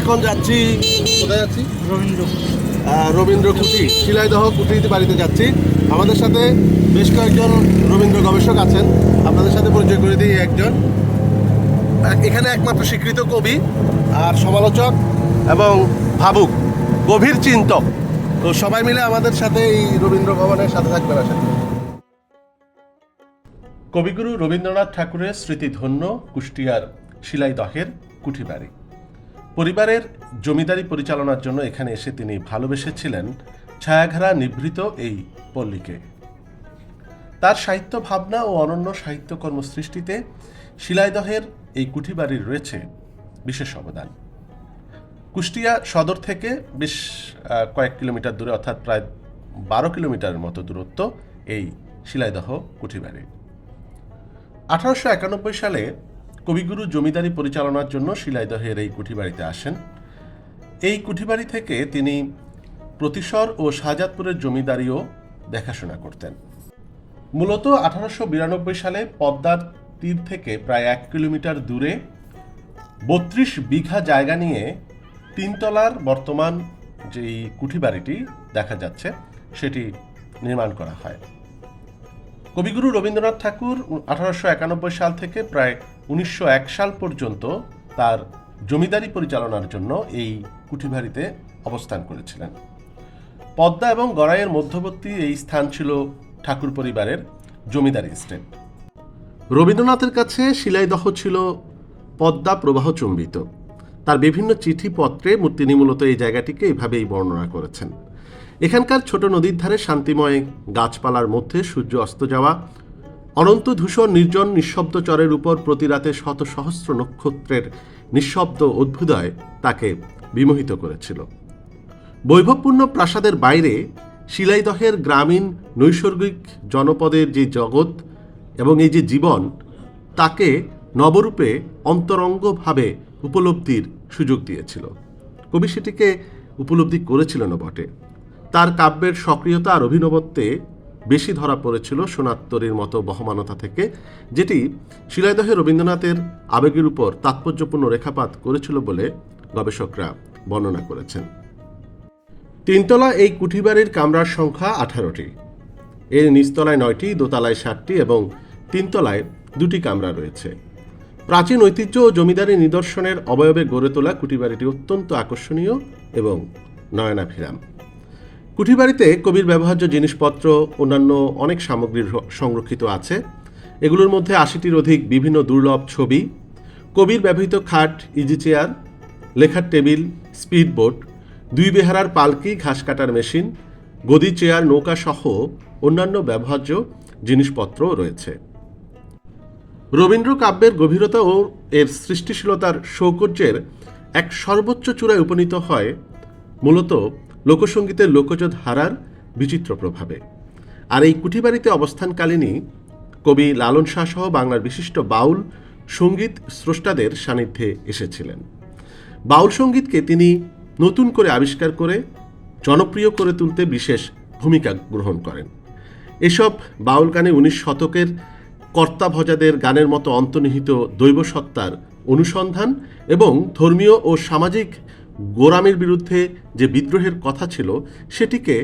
এখন যাচ্ছি কোথায় যাচ্ছি? রবীন্দ্র রবীন্দ্র কুটি শিলাইদহ কুটির বাড়িতে যাচ্ছি। আমাদের সাথে বেশ কয়েকজন রবীন্দ্র গবেষক আছেন। আপনাদের সাথে পরিচয় করে দিই একজন। এখানে একমাত্র স্বীকৃত কবি আর সমালোচক এবং ভাবুক গভীর চিন্তক। তো সবাই মিলে আমাদের সাথে এই রবীন্দ্র ভবনের সাথে থাকবেন আসেন কবিগুরু রবীন্দ্রনাথ ঠাকুরের স্মৃতিধন্য কুষ্টিয়ার শিলাইদহের কুঠিবাড়ি। পরিবারের জমিদারি পরিচালনার জন্য এখানে এসে তিনি ভালোবেসেছিলেন ছায়াঘেরা নিভৃত এই পল্লীকে। তার সাহিত্য ভাবনা ও অনন্য সাহিত্যকর্ম সৃষ্টিতে শিলাইদহের এই কুঠিবাড়ির রয়েছে বিশেষ অবদান। কুষ্টিয়া সদর থেকে বেশ কয়েক কিলোমিটার দূরে, অর্থাৎ প্রায় বারো কিলোমিটারের মতো দূরত্ব এই শিলাইদহ কুঠিবাড়ি। আঠারোশো একানব্বই সালে কবিগুরু জমিদারি পরিচালনার জন্য শিলাইদহের এই কুঠিবাড়িতে আসেন। এই কুঠিবাড়ি থেকে তিনি প্রতিসর ও শাহজাদপুরের জমিদারিও দেখাশোনা করতেন। মূলত আঠারোশো বিরানব্বই সালে পদ্মার তীর থেকে প্রায় এক কিলোমিটার দূরে বত্রিশ বিঘা জায়গা নিয়ে তিনতলার বর্তমান যেই কুঠিবাড়িটি দেখা যাচ্ছে, সেটি নির্মাণ করা হয়। কবিগুরু রবীন্দ্রনাথ ঠাকুর আঠারোশো একানব্বই সাল থেকে প্রায় উনিশশো এক সাল পর্যন্ত তার জমিদারি পরিচালনার জন্য এই কুঠিবাড়িতে অবস্থান করেছিলেন। পদ্মা এবং গড়াইয়ের মধ্যবর্তী এই স্থান ছিল ঠাকুর পরিবারের জমিদারি স্টেট রবীন্দ্রনাথের কাছে শিলাইদহ ছিল পদ্মা প্রবাহ চুম্বিত। তার বিভিন্ন চিঠিপত্রে তিনি মূলত এই জায়গাটিকে এইভাবেই বর্ণনা করেছেন। এখানকার ছোট নদীর ধারে শান্তিময় গাছপালার মধ্যে সূর্য অস্ত যাওয়া অনন্ত ধূসর, নির্জন, নিঃশব্দ চরের উপর প্রতি রাতে শত সহস্র নক্ষত্রের নিঃশব্দ অদ্ভুদয় তাকে বিমোহিত করেছিল। বৈভবপূর্ণ প্রাসাদের বাইরে শিলাইদহের গ্রামীণ নৈসর্গিক জনপদের যে জগৎ এবং এই যে জীবন, তাকে নবরূপে অন্তরঙ্গভাবে উপলব্ধির সুযোগ দিয়েছিল। কবি সেটিকে উপলব্ধি করেছিলেন বটে। তার কাব্যের সক্রিয়তা আর অভিনবত্বে বেশি ধরা পড়েছিল সোনাত্তরীর মতো বহমানতা থেকে, যেটি শিলাইদহে রবীন্দ্রনাথের আবেগের উপর তাৎপর্যপূর্ণ রেখাপাত করেছিল বলে গবেষকরা বর্ণনা করেছেন। তিনতলা এই কুঠিবাড়ির কামরার সংখ্যা আঠারোটি। এর নিচতলায় নয়টি, দোতলায় সাতটি এবং তিনতলায় দুটি কামরা রয়েছে। প্রাচীন ঐতিহ্য ও জমিদারি নিদর্শনের অবয়বে গড়ে তোলা কুঠিবাড়িটি অত্যন্ত আকর্ষণীয় এবং নয়নাভিরাম। কুঠিবাড়িতে কবির ব্যবহার্য জিনিসপত্র, অন্যান্য অনেক সামগ্রী সংরক্ষিত আছে। এগুলোর মধ্যে আশিটির অধিক বিভিন্ন দুর্লভ ছবি, কবির ব্যবহৃত খাট ইজি চেয়ার লেখার টেবিল স্পিড বোট দুই বেহারার পালকি, ঘাস কাটার মেশিন, গদি চেয়ার, নৌকা সহ অন্যান্য ব্যবহার্য জিনিসপত্র রয়েছে। রবীন্দ্র কাব্যের গভীরতা ও এর সৃষ্টিশীলতার সৌকর্যের এক সর্বোচ্চ চূড়ায় উপনীত হয় মূলত লোকসঙ্গীতের লোকজ ধারার বিচিত্র প্রভাবে। আর এই কুঠিবাড়িতে অবস্থানকালীনই কবি লালন শাহ সহ বাংলার বিশিষ্ট বাউল সংগীত স্রষ্টাদের সান্নিধ্যে এসেছিলেন। বাউল সঙ্গীতকে তিনি নতুন করে আবিষ্কার করে, জনপ্রিয় করে তুলতে বিশেষ ভূমিকা গ্রহণ করেন। এসব বাউল গানে উনিশ শতকের কর্তাভজাদের গানের মতো অন্তর্নিহিত দৈবসত্তার অনুসন্ধান এবং ধর্মীয় ও সামাজিক গোরামের বিরুদ্ধে যে বিদ্রোহের কথা ছিল, সেটিকে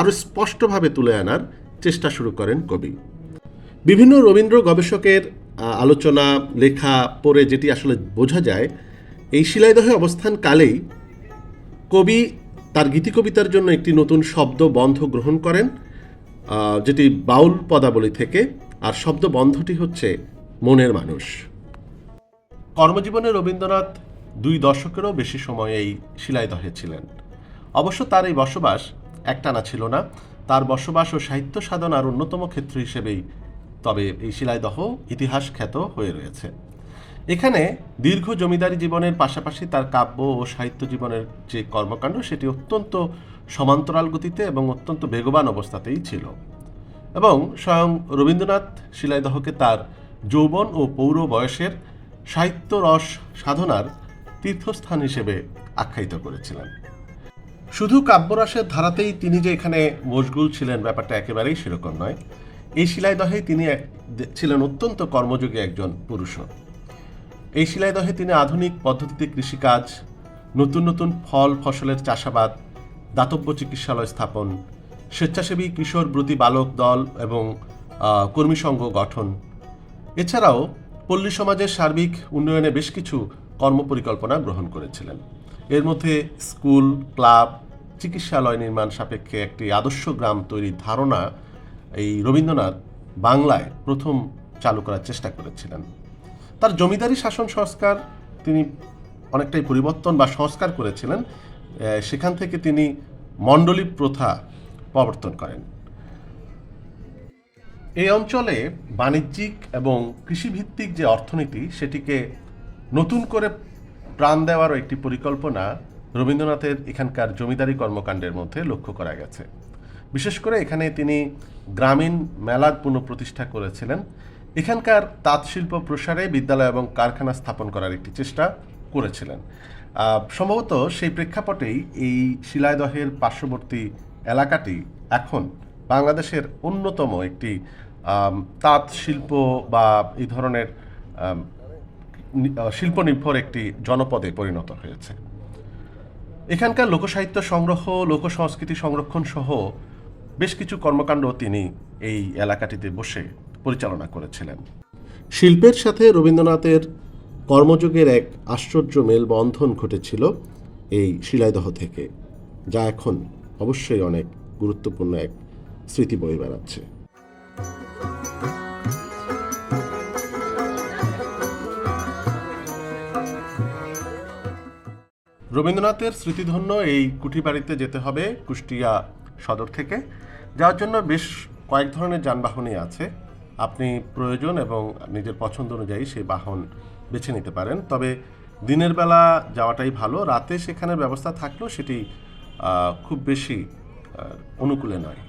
আরও স্পষ্টভাবে তুলে আনার চেষ্টা শুরু করেন কবি। বিভিন্ন রবীন্দ্র গবেষকের আলোচনা, লেখা পড়ে যেটি আসলে বোঝা যায়, এই শিলাইদহে অবস্থানকালেই কবি তার গীতিকবিতার জন্য একটি নতুন শব্দ বন্ধ গ্রহণ করেন যেটি বাউল পদাবলী থেকে, আর শব্দ বন্ধটি হচ্ছে মনের মানুষ। কর্মজীবনে রবীন্দ্রনাথ দুই দশকেরও বেশি সময় এই শিলাইদহে ছিলেন। অবশ্য তার এই বসবাস একটানা ছিল না। তার বসবাস ও সাহিত্য সাধনার অন্যতম ক্ষেত্র হিসেবেই তবে এই শিলাইদহ ইতিহাস খ্যাত হয়ে রয়েছে। এখানে দীর্ঘ জমিদারি জীবনের পাশাপাশি তার কাব্য ও সাহিত্য জীবনের যে কর্মকাণ্ড, সেটি অত্যন্ত সমান্তরাল গতিতে এবং অত্যন্ত বেগবান অবস্থাতেই ছিল। এবং স্বয়ং রবীন্দ্রনাথ শিলাইদহকে তার যৌবন ও পৌর বয়সের সাহিত্য রস সাধনার তীর্থস্থান হিসেবে আখ্যায়িত করেছিলেন। শুধু কাব্যরসের ধারাতেই তিনি যে এখানে মশগুল ছিলেন, ব্যাপারটা একেবারেই সেরকম নয়। এই শিলাইদহে তিনি ছিলেন অত্যন্ত কর্মযোগী একজন পুরুষ। এই শিলাইদহে তিনি আধুনিক পদ্ধতিতে কৃষিকাজ, নতুন নতুন ফল, ফসলের চাষাবাদ, দাতব্য চিকিৎসালয় স্থাপন, স্বেচ্ছাসেবী কিশোর ব্রতী বালক দল এবং কর্মী সংঘ গঠন। এছাড়াও পল্লী সমাজের সার্বিক উন্নয়নে বেশ কিছু কর্মপরিকল্পনা গ্রহণ করেছিলেন। এর মধ্যে স্কুল, ক্লাব, চিকিৎসালয় নির্মাণ সাপেক্ষে একটি আদর্শ গ্রাম তৈরির ধারণা এই রবীন্দ্রনাথ বাংলায় প্রথম চালু করার চেষ্টা করেছিলেন। তার জমিদারি শাসন সংস্কার তিনি অনেকটাই পরিবর্তন বা সংস্কার করেছিলেন। সেখান থেকে তিনি মণ্ডলী প্রথা প্রবর্তন করেন। এই অঞ্চলে বাণিজ্যিক এবং কৃষিভিত্তিক যে অর্থনীতি, সেটিকে নতুন করে প্রাণ দেওয়ারও একটি পরিকল্পনা রবীন্দ্রনাথের এখানকার জমিদারি কর্মকাণ্ডের মধ্যে লক্ষ্য করা গেছে। বিশেষ করে এখানে তিনি গ্রামীণ মেলার পুনঃপ্রতিষ্ঠা করেছিলেন। এখানকার তাঁত শিল্প প্রসারে বিদ্যালয় এবং কারখানা স্থাপন করার একটি চেষ্টা করেছিলেন। সম্ভবত সেই প্রেক্ষাপটেই এই শিলাইদহের পার্শ্ববর্তী এলাকাটি এখন বাংলাদেশের অন্যতম একটি তাঁত শিল্প বা এই ধরনের আম, নি- আহ, শিল্পনির্ভর একটি জনপদে পরিণত হয়েছে। এখানকার লোকসাহিত্য সংগ্রহ লোক সংস্কৃতি সংরক্ষণ সহ বেশ কিছু কর্মকাণ্ড তিনি এই এলাকাটিতে বসে পরিচালনা করেছিলেন। শিল্পের সাথে রবীন্দ্রনাথের কর্মযোগের এক আশ্চর্য মেলবন্ধন ঘটেছিল এই শিলাইদহ থেকে যা এখন অবশ্যই অনেক গুরুত্বপূর্ণ এক স্মৃতি বয়ে বেড়াচ্ছে। রবীন্দ্রনাথের স্মৃতিধন্য এই কুঠি বাড়িতে যেতে হবে কুষ্টিয়া সদর থেকে। যাওয়ার জন্য বেশ কয়েক ধরনের যানবাহনই আছে। আপনি প্রয়োজন এবং নিজের পছন্দ অনুযায়ী সেই বাহন বেছে নিতে পারেন। তবে দিনের বেলা যাওয়াটাই ভালো। রাতে সেখানে ব্যবস্থা থাকলেও সেটি খুব বেশি অনুকূলে নয়।